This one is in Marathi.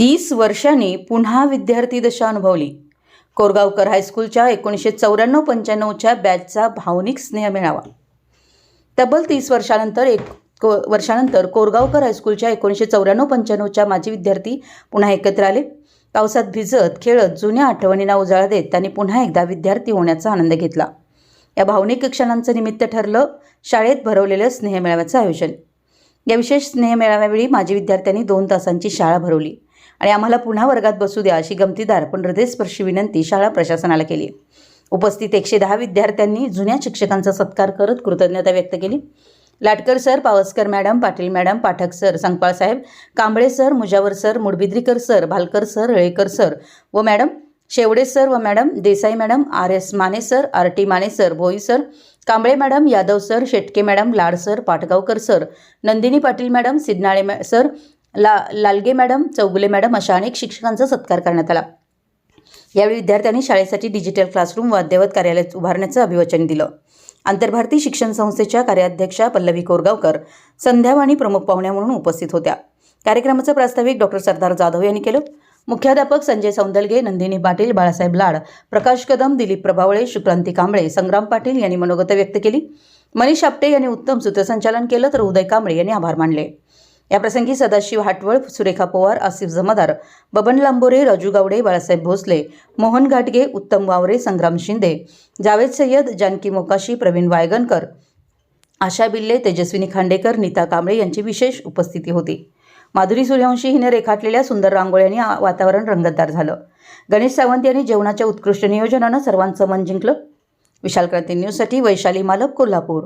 तीस वर्षांनी पुन्हा विद्यार्थी दशा अनुभवली. कोरगावकर हायस्कूलच्या एकोणीसशे चौऱ्याण्णव पंच्याण्णवच्या बॅचचा भावनिक स्नेह मिळावा. तब्बल तीस वर्षानंतर एक को वर्षानंतर कोरगावकर हायस्कूलच्या एकोणीसशे चौऱ्याण्णव पंच्याण्णवच्या माजी विद्यार्थी पुन्हा एकत्र आले. पावसात भिजत खेळत जुन्या आठवणींना उजाळा देत त्यांनी पुन्हा एकदा विद्यार्थी होण्याचा आनंद घेतला. या भावनिक क्षणांचं निमित्त ठरलं शाळेत भरवलेलं स्नेहमेळाव्याचं आयोजन. या विशेष स्नेहमेळाव्यावेळी माजी विद्यार्थ्यांनी दोन तासांची शाळा भरवली. आणि आम्हाला पुन्हा वर्गात बसू द्या अशी गमतीदार पण हृदयस्पर्शी विनंती शाळा प्रशासनाला केली. उपस्थित एकशे दहा विद्यार्थ्यांनी जुन्या शिक्षकांचा सत्कार करत कृतज्ञता व्यक्त केली. Latkar sir Pawaskar madam Patil madam Pathak sir Sankpal साहेब Kamble sir Mujawar sir Mudbidrikar sir Bhalkar sir Relekar sir व मॅडम शेवडे सर व madam Desai madam R S Mane sir R T Mane sir Bhoi sir Kamble madam Yadav sir Shetke madam Lad sir Patgaonkar sir Nandini Patil madam Siddhanale मॅ सर ला लालगे मॅडम चौगुले मॅडम अशा अनेक शिक्षकांचा सत्कार करण्यात आला. यावेळी विद्यार्थ्यांनी शाळेसाठी डिजिटल क्लासरूम व अद्ययावत कार्यालय उभारण्याचं अभिवचन दिलं. आंतरभारती शिक्षण संस्थेच्या कार्याध्यक्षा पल्लवी कोरगावकर संध्यावाणी प्रमुख पाहुण्या म्हणून उपस्थित होत्या. कार्यक्रमाचं प्रास्ताविक डॉक्टर सरदार जाधव यांनी केलं. मुख्याध्यापक संजय सौंदलगे नंदिनी पाटील बाळासाहेब लाड प्रकाश कदम दिलीप प्रभावळे शुक्रांती कांबळे संग्राम पाटील यांनी मनोगत व्यक्त केली. मनीष आपटे यांनी उत्तम सूत्रसंचालन केलं तर उदय कांबळे यांनी आभार मानले. याप्रसंगी सदाशिव हाटवळ सुरेखा पवार आसिफ जमादार बबन लांबोरे राजू गावडे बाळासाहेब भोसले मोहन घाटगे उत्तम वावरे संग्राम शिंदे जावेद सय्यद जानकी मोकाशी प्रवीण वायगणकर आशा बिल्ले तेजस्विनी खांडेकर नीता कांबळे यांची विशेष उपस्थिती होती. माधुरी सूर्यवंशी हिने रेखाटलेल्या सुंदर रांगोळ्यांनी वातावरण रंगतदार झालं. गणेश सावंत यांनी जेवणाच्या उत्कृष्ट नियोजनानं सर्वांचं मन जिंकलं. विशाल क्रांती न्यूजसाठी वैशाली मालक कोल्हापूर.